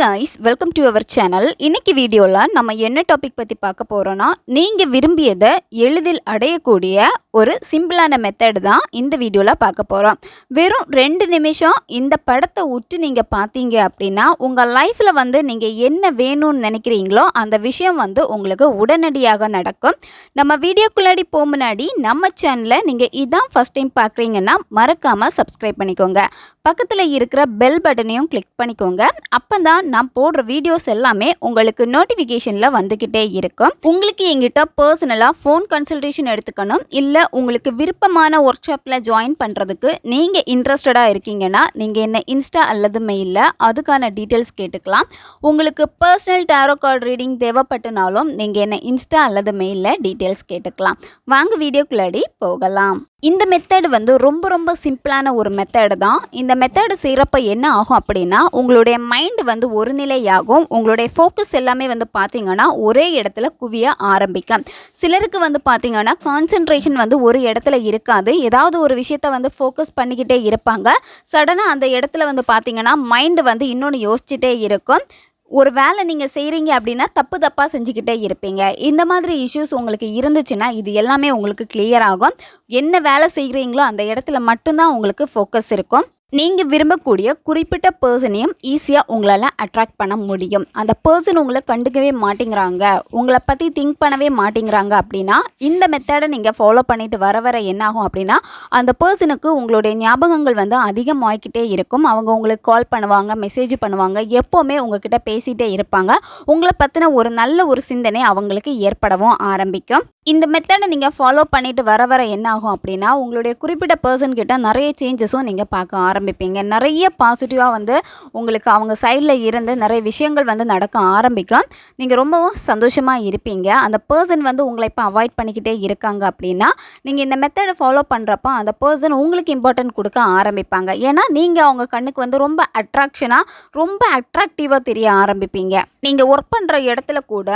Guys welcome to our channel இன்னைக்கு வீடியோவில் நம்ம என்ன டாபிக் பற்றி பார்க்க போகிறோன்னா நீங்கள் விரும்பியதை எளிதில் அடையக்கூடிய ஒரு சிம்பிளான மெத்தட் தான் இந்த வீடியோவில் பார்க்க போகிறோம் வெறும் ரெண்டு நிமிஷம் இந்த படத்தை விட்டு நீங்கள் பார்த்தீங்க அப்படின்னா உங்கள் லைஃப்பில் வந்து நீங்கள் என்ன வேணும்னு நினைக்கிறீங்களோ அந்த விஷயம் வந்து உங்களுக்கு உடனடியாக நடக்கும். நம்ம வீடியோக்குள்ளாடி போக முன்னாடி நம்ம சேனலை நீங்கள் இதான் ஃபஸ்ட் டைம் பார்க்குறீங்கன்னா மறக்காமல் சப்ஸ்கிரைப் பண்ணிக்கோங்க. பக்கத்தில் இருக்கிற பெல் பட்டனையும் கிளிக் பண்ணிக்கோங்க. அப்போ தான் நான் போடுற வீடியோஸ் எல்லாமே உங்களுக்கு நோட்டிஃபிகேஷனில் வந்துக்கிட்டே இருக்கும். உங்களுக்கு எங்கிட்ட பர்சனலாக ஃபோன் கன்சல்டேஷன் எடுத்துக்கணும். இல்லை உங்களுக்கு விருப்பமான ஒர்க் ஷாப்பில் ஜாயின் பண்ணுறதுக்கு நீங்கள் இன்ட்ரெஸ்டடாக இருக்கீங்கன்னா நீங்கள் என்ன இன்ஸ்டா அல்லது மெயிலில் அதுக்கான டீட்டெயில்ஸ் கேட்டுக்கலாம். உங்களுக்கு பர்சனல் டேரோ கார்டு ரீடிங் தேவைப்பட்டனாலும் நீங்கள் என்ன இன்ஸ்டா அல்லது மெயிலில் டீட்டெயில்ஸ் கேட்டுக்கலாம். வாங்க வீடியோக்குள்ளாடி போகலாம். இந்த மெத்தடு வந்து ரொம்ப ரொம்ப சிம்பிளான ஒரு மெத்தடு தான். இந்த மெத்தடு செய்கிறப்ப என்ன ஆகும் அப்படின்னா உங்களுடைய மைண்ட் வந்து ஒரு நிலையாகும். உங்களுடைய ஃபோக்கஸ் எல்லாமே வந்து பார்த்திங்கன்னா ஒரே இடத்துல குவிய ஆரம்பிக்கும். சிலருக்கு வந்து பார்த்திங்கன்னா கான்சென்ட்ரேஷன் வந்து ஒரு இடத்துல இருக்காது. ஏதாவது ஒரு விஷயத்த வந்து ஃபோக்கஸ் பண்ணிக்கிட்டே இருப்பாங்க. சடனாக அந்த இடத்துல வந்து பார்த்திங்கன்னா மைண்டு வந்து இன்னொன்று யோசிச்சுட்டே இருக்கும். ஒரு வேலை நீங்கள் செய்கிறீங்க அப்படின்னா தப்பு தப்பாக செஞ்சுக்கிட்டே இருப்பீங்க. இந்த மாதிரி இஷ்யூஸ் உங்களுக்கு இருந்துச்சுன்னா இது எல்லாமே உங்களுக்கு கிளியர் ஆகும். என்ன வேலை செய்கிறீங்களோ அந்த இடத்துல மட்டும்தான் உங்களுக்கு ஃபோக்கஸ் இருக்கும். நீங்கள் விரும்பக்கூடிய குறிப்பிட்ட பர்சனையும் ஈஸியாக உங்களால் அட்ராக்ட் பண்ண முடியும். அந்த பர்சன் உங்களை கண்டுக்கவே மாட்டேங்கிறாங்க. உங்களை பற்றி திங்க் பண்ணவே மாட்டேங்கிறாங்க அப்படின்னா இந்த மெத்தடை நீங்கள் ஃபாலோ பண்ணிட்டு வர வர என்னாகும் அப்படின்னா அந்த பர்சனுக்கு உங்களுடைய ஞாபகங்கள் வந்து அதிகமாகிக்கிட்டே இருக்கும். அவங்க உங்களுக்கு கால் பண்ணுவாங்க மெசேஜ் பண்ணுவாங்க எப்போவுமே உங்ககிட்ட பேசிகிட்டே இருப்பாங்க. உங்களை பற்றின ஒரு நல்ல ஒரு சிந்தனை அவங்களுக்கு ஏற்படவும் ஆரம்பிக்கும். இந்த மெத்தடை நீங்கள் ஃபாலோ பண்ணிட்டு வர வர என்னாகும் அப்படின்னா உங்களுடைய குறிப்பிட்ட பர்சன்கிட்ட நிறைய சேஞ்சஸும் நீங்கள் பார்க்க ஆரம்பிப்பீங்க. நிறைய பாசிட்டிவாக வந்து உங்களுக்கு அவங்க சைடில் இருந்து நிறைய விஷயங்கள் வந்து நடக்க ஆரம்பிக்கும். நீங்கள் ரொம்பவும் சந்தோஷமாக இருப்பீங்க. அந்த பர்சன் வந்து உங்களை இப்போ அவாய்ட் பண்ணிக்கிட்டே இருக்காங்க அப்படின்னா நீங்கள் இந்த மெத்தடை ஃபாலோ பண்ணுறப்போ அந்த பர்சன் உங்களுக்கு இம்பார்ட்டன்ட் கொடுக்க ஆரம்பிப்பாங்க. ஏன்னா நீங்கள் அவங்க கண்ணுக்கு வந்து ரொம்ப அட்ராக்ஷனாக ரொம்ப அட்ராக்டிவாக தெரிய ஆரம்பிப்பீங்க. நீங்கள் ஒர்க் பண்ணுற இடத்துல கூட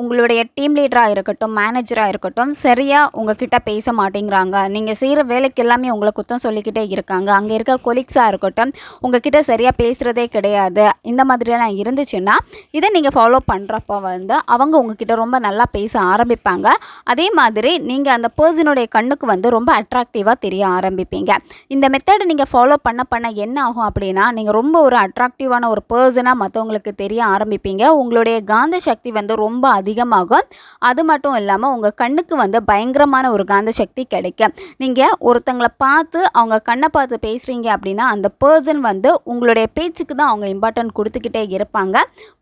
உங்களுடைய டீம் லீடராக இருக்கட்டும் மேனேஜராக இருக்கட்டும் சரியாக உங்ககிட்ட பேச மாட்டேங்கிறாங்க. நீங்கள் செய்கிற வேலைக்கு எல்லாமே உங்களை குத்தம் சொல்லிக்கிட்டே இருக்காங்க. அங்கே இருக்க கொலீக்ஸாக இருக்கட்டும் உங்ககிட்ட சரியாக பேசுகிறதே கிடையாது. இந்த மாதிரியெல்லாம் இருந்துச்சுன்னா இதை நீங்கள் ஃபாலோ பண்ணுறப்ப வந்து அவங்க உங்ககிட்ட ரொம்ப நல்லா பேச ஆரம்பிப்பாங்க. அதே மாதிரி நீங்கள் அந்த பர்சனுடைய கண்ணுக்கு வந்து ரொம்ப அட்ராக்டிவாக தெரிய ஆரம்பிப்பீங்க. இந்த மெத்தடை நீங்கள் ஃபாலோ பண்ண பண்ண என்ன ஆகும் அப்படின்னா நீங்கள் ரொம்ப ஒரு அட்ராக்டிவான ஒரு பர்சனாக மற்றவங்களுக்கு தெரிய ஆரம்பிப்பீங்க. உங்களுடைய காந்த சக்தி வந்து ரொம்ப அதிகமாகும். அது மட்டும் இல்லாமல் உங்கள் கண்ணுக்கு வந்து பயங்கரமான ஒரு காந்த சக்தி கிடைக்கும். நீங்கள் ஒருத்தங்களை பார்த்து அவங்க கண்ணை பார்த்து பேசுகிறீங்க அப்படின்னா அந்த பர்சன் வந்து உங்களுடைய பேச்சுக்கு தான் அவங்க இம்பார்ட்டன்ட் கொடுத்துக்கிட்டே இருப்பாங்க.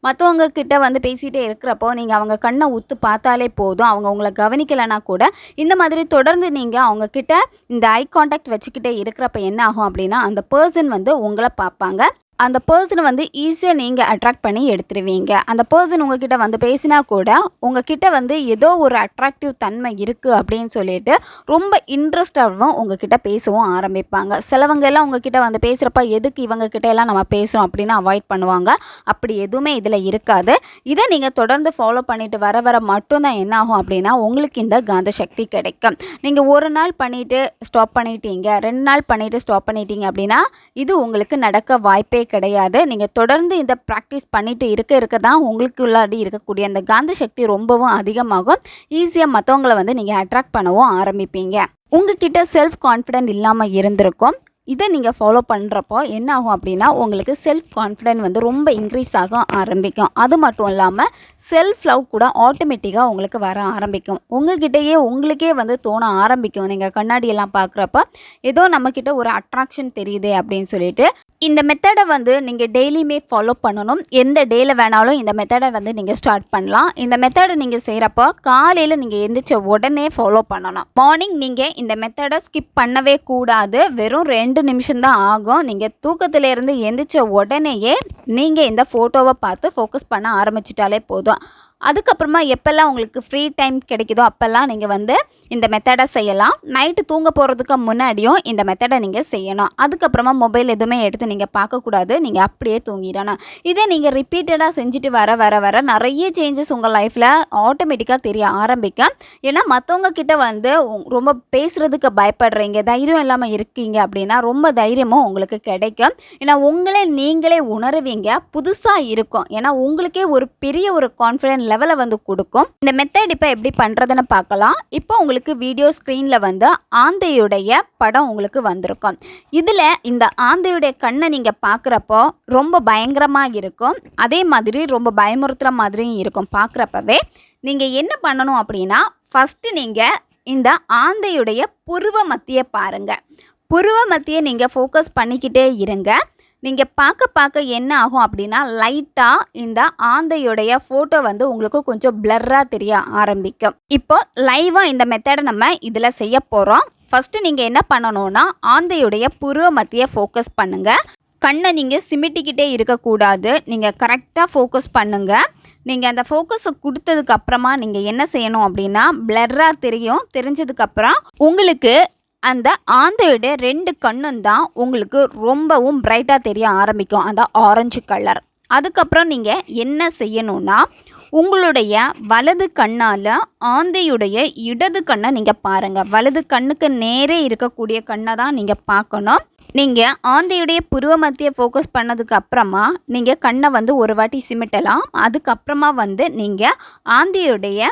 மற்றவங்க கிட்ட வந்து பேசிகிட்டே இருக்கிறப்போ நீங்கள் அவங்க கண்ணை உத்து பார்த்தாலே போதும். அவங்க உங்களை கவனிக்கலைன்னா கூட இந்த மாதிரி தொடர்ந்து நீங்கள் அவங்க கிட்ட இந்த ஐ காண்டாக்ட் வச்சுக்கிட்டே இருக்கிறப்ப என்ன ஆகும் அப்படின்னா அந்த பர்சன் வந்து உங்களை பார்ப்பாங்க. அந்த பர்சனை வந்து ஈஸியாக நீங்கள் அட்ராக்ட் பண்ணி எடுத்துருவீங்க. அந்த பர்சன் உங்ககிட்ட வந்து பேசினா கூட உங்ககிட்ட வந்து ஏதோ ஒரு அட்ராக்டிவ் தன்மை இருக்குது அப்படின்னு சொல்லிட்டு ரொம்ப இன்ட்ரெஸ்டாகவும் உங்ககிட்ட பேசவும் ஆரம்பிப்பாங்க. சிலவங்க எல்லாம் உங்ககிட்ட வந்து பேசுகிறப்ப எதுக்கு இவங்க கிட்ட எல்லாம் நம்ம பேசுகிறோம் அப்படின்னு அவாய்ட் பண்ணுவாங்க. அப்படி எதுவுமே இதில் இருக்காது. இதை நீங்கள் தொடர்ந்து ஃபாலோ பண்ணிட்டு வர வர மட்டும்தான் என்ன ஆகும் அப்படின்னா உங்களுக்கு இந்த காந்த சக்தி கிடைக்கும். நீங்கள் ஒரு நாள் பண்ணிவிட்டு ஸ்டாப் பண்ணிட்டீங்க ரெண்டு நாள் பண்ணிவிட்டு ஸ்டாப் பண்ணிட்டீங்க அப்படின்னா இது உங்களுக்கு நடக்க வாய்ப்பே கிடையாது. நீங்கள் தொடர்ந்து இந்த ப்ராக்டிஸ் பண்ணிட்டு இருக்க இருக்க தான் உங்களுக்கு உள்ளாடி இருக்கக்கூடிய அந்த காந்த சக்தி ரொம்பவும் அதிகமாகும். ஈஸியாக மற்றவங்களை வந்து நீங்கள் அட்ராக்ட் பண்ணவும் ஆரம்பிப்பீங்க. உங்ககிட்ட செல்ஃப் கான்ஃபிடென்ட் இல்லாமல் இருந்திருக்கும். இதை நீங்கள் ஃபாலோ பண்ணுறப்போ என்ன ஆகும் அப்படின்னா உங்களுக்கு செல்ஃப் கான்ஃபிடென்ட் வந்து ரொம்ப இன்க்ரீஸ் ஆக ஆரம்பிக்கும். அது மட்டும் இல்லாமல் செல்ஃப் லவ் கூட ஆட்டோமேட்டிக்காக உங்களுக்கு வர ஆரம்பிக்கும். உங்ககிட்டயே உங்களுக்கே வந்து தோண ஆரம்பிக்கும். நீங்கள் கண்ணாடியெல்லாம் பார்க்குறப்ப ஏதோ நம்மக்கிட்ட ஒரு அட்ராக்ஷன் தெரியுதே அப்படின்னு சொல்லிட்டு இந்த மெத்தடை வந்து நீங்கள் டெய்லியுமே ஃபாலோ பண்ணணும். எந்த டேயில் வேணாலும் இந்த மெத்தடை வந்து நீங்கள் ஸ்டார்ட் பண்ணலாம். இந்த மெத்தடை நீங்கள் செய்கிறப்போ காலையில் நீங்கள் எந்திரிச்ச உடனே ஃபாலோ பண்ணணும். மார்னிங் நீங்கள் இந்த மெத்தடை ஸ்கிப் பண்ணவே கூடாது. வெறும் ரெண்டு நிமிஷம் தான் ஆகும். நீங்கள் தூக்கத்திலேருந்து எந்திரிச்ச உடனேயே நீங்கள் இந்த ஃபோட்டோவை பார்த்து ஃபோக்கஸ் பண்ண ஆரம்பிச்சிட்டாலே போதும். அதுக்கப்புறமா எப்போல்லாம் உங்களுக்கு ஃப்ரீ டைம் கிடைக்குதோ அப்போல்லாம் நீங்கள் வந்து இந்த மெத்தடை செய்யலாம். நைட்டு தூங்க போகிறதுக்கு முன்னாடியும் இந்த மெத்தடை நீங்கள் செய்யணும். அதுக்கப்புறமா மொபைல் எதுவுமே எடுத்து நீங்கள் பார்க்கக்கூடாது. நீங்கள் அப்படியே தூங்கிடணும். இதை நீங்கள் ரிப்பீட்டடாக செஞ்சுட்டு வர வர வர நிறைய சேஞ்சஸ் உங்கள் லைஃப்பில் ஆட்டோமேட்டிக்காக தெரிய ஆரம்பிக்கும் ஏன்னா மற்றவங்க கிட்ட வந்து ரொம்ப பேசுகிறதுக்கு பயப்படுறீங்க தைரியம் இல்லாமல் இருக்கீங்க அப்படின்னா ரொம்ப தைரியமும் உங்களுக்கு கிடைக்கும். ஏன்னா உங்களே நீங்களே உணருவீங்க. புதுசாக இருக்கும். ஏன்னா உங்களுக்கே ஒரு பெரிய ஒரு கான்ஃபிடென்ட் லெவலை வந்து கொடுக்கும். இந்த மெத்தட் இப்போ எப்படி பண்ணுறதுன்னு பார்க்கலாம். இப்போ உங்களுக்கு வீடியோ ஸ்க்ரீனில் வந்து ஆந்தையுடைய படம் உங்களுக்கு வந்திருக்கும். இதில் இந்த ஆந்தையுடைய கண்ணை நீங்கள் பார்க்குறப்போ ரொம்ப பயங்கரமாக இருக்கும். அதே மாதிரி ரொம்ப பயமுறுத்துகிற மாதிரியும் இருக்கும் பார்க்குறப்பவே. நீங்கள் என்ன பண்ணணும் அப்படின்னா ஃபஸ்ட்டு நீங்கள் இந்த ஆந்தையுடைய புருவ மத்தியை பாருங்கள் புருவ மத்தியை நீங்கள் ஃபோக்கஸ் பண்ணிக்கிட்டே இருங்க. நீங்கள் பார்க்க பார்க்க என்ன ஆகும் அப்படின்னா லைட்டாக இந்த ஆந்தையுடைய ஃபோட்டோ வந்து உங்களுக்கு கொஞ்சம் பிளர்ராக தெரிய ஆரம்பிக்கும். இப்போ லைவாக இந்த மெத்தடை நம்ம இதில் செய்ய போகிறோம் ஃபஸ்ட்டு நீங்கள் என்ன பண்ணணும்னா ஆந்தையுடைய புருவ மத்தியை ஃபோக்கஸ் பண்ணுங்கள் கண்ணை நீங்கள் சிமிட்டிக்கிட்டே இருக்கக்கூடாது. நீங்கள் கரெக்டாக ஃபோக்கஸ் பண்ணுங்கள் நீங்கள் அந்த ஃபோக்கஸை கொடுத்ததுக்கப்புறமா நீங்கள் என்ன செய்யணும் அப்படின்னா பிளர்ராக தெரியும். தெரிஞ்சதுக்கப்புறம் உங்களுக்கு அந்த ஆந்தையோட ரெண்டு கண்ணும் தான் உங்களுக்கு ரொம்பவும் பிரைட்டாக தெரிய ஆரம்பிக்கும். அந்த ஆரஞ்சு கலர் அதுக்கப்புறம் நீங்கள் என்ன செய்யணும்னா உங்களுடைய வலது கண்ணால் ஆந்தையுடைய இடது கண்ணை நீங்கள் பாருங்கள் வலது கண்ணுக்கு நேரே இருக்கக்கூடிய கண்ணை தான் நீங்கள் பார்க்கணும். நீங்கள் ஆந்தையுடைய புருவ மத்திய ஃபோக்கஸ் பண்ணதுக்கு அப்புறமா நீங்கள் கண்ணை வந்து ஒரு வாட்டி சிமிட்டலாம். அதுக்கப்புறமா வந்து நீங்கள் ஆந்தையுடைய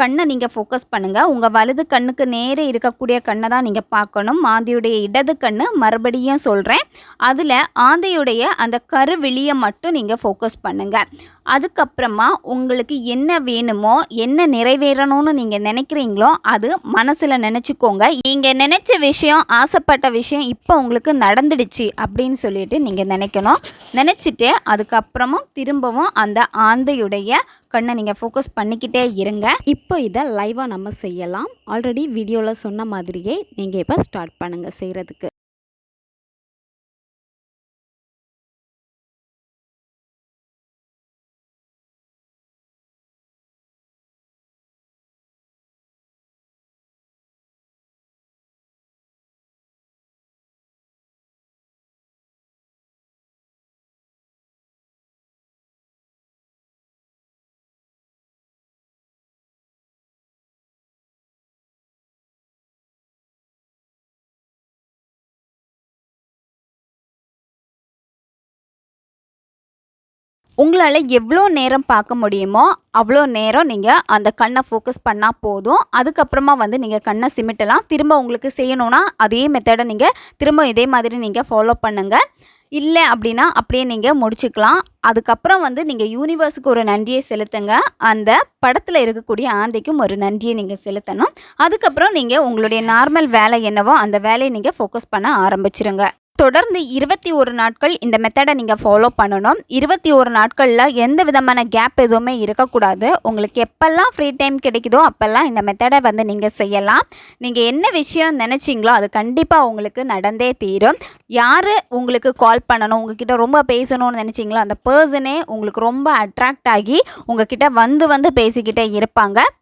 கண்ணை நீங்கள் ஃபோக்கஸ் பண்ணுங்கள் உங்கள் வலது கண்ணுக்கு நேரே இருக்கக்கூடிய கண்ணை தான் நீங்கள் பார்க்கணும். ஆந்தையுடைய இடது கண்ணு மறுபடியும் சொல்கிறேன் அதில் ஆந்தையுடைய அந்த கருவிழியை மட்டும் நீங்கள் ஃபோக்கஸ் பண்ணுங்கள் அதுக்கப்புறமா உங்களுக்கு என்ன வேணுமோ என்ன நிறைவேறணும்னு நீங்கள் நினைக்கிறீங்களோ அது மனசில் நினச்சிக்கோங்க. நீங்கள் நினச்ச விஷயம் ஆசைப்பட்ட விஷயம் இப்போ உங்களுக்கு நடந்துடுச்சு அப்படின்னு சொல்லிட்டு நீங்கள் நினைக்கணும். நினச்சிட்டு அதுக்கப்புறமும் திரும்பவும் அந்த ஆந்தையுடைய கண்ணை நீங்கள் ஃபோக்கஸ் பண்ணிக்கிட்டே இருங்க. இப்போ இதை லைவாக நம்ம செய்யலாம். ஆல்ரெடி வீடியோவில் சொன்ன மாதிரியே நீங்கள் இப்போ ஸ்டார்ட் பண்ணுங்கள் செய்கிறதுக்கு உங்களால் எவ்வளோ நேரம் பார்க்க முடியுமோ அவ்வளோ நேரம் நீங்கள் அந்த கண்ணை ஃபோக்கஸ் பண்ணால் போதும். அதுக்கப்புறமா வந்து நீங்கள் கண்ணை சிமிட்டலாம். திரும்ப உங்களுக்கு செய்யணும்னா அதே மெத்தடை நீங்கள் திரும்ப இதே மாதிரி நீங்கள் ஃபாலோ பண்ணுங்கள் இல்லை அப்படின்னா அப்படியே நீங்கள் முடிச்சுக்கலாம். அதுக்கப்புறம் வந்து நீங்கள் யூனிவர்ஸுக்கு ஒரு நன்றியை செலுத்துங்க. அந்த படத்தில் இருக்கக்கூடிய ஆந்தைக்கும் ஒரு நன்றியை நீங்கள் செலுத்தணும். அதுக்கப்புறம் நீங்கள் உங்களுடைய நார்மல் வேலை என்னவோ அந்த வேலையை நீங்கள் ஃபோக்கஸ் பண்ண ஆரம்பிச்சிருங்க. தொடர்ந்து இருபத்தி ஒரு நாட்கள் இந்த மெத்தடை நீங்கள் ஃபாலோ பண்ணணும். இருபத்தி ஒரு நாட்களில் எந்த விதமான கேப் எதுவுமே இருக்கக்கூடாது. உங்களுக்கு எப்பெல்லாம் ஃப்ரீ டைம் கிடைக்குதோ அப்போல்லாம் இந்த மெத்தடை வந்து நீங்கள் செய்யலாம். நீங்கள் என்ன விஷயம் நினச்சிங்களோ அது கண்டிப்பாக உங்களுக்கு நடந்தே தீரும். யார் உங்களுக்கு கால் பண்ணணும் உங்ககிட்ட ரொம்ப பேசணும்னு நினச்சிங்களோ அந்த பர்சனே உங்களுக்கு ரொம்ப அட்ராக்ட் ஆகி உங்ககிட்ட வந்து வந்து பேசிக்கிட்டே இருப்பாங்க.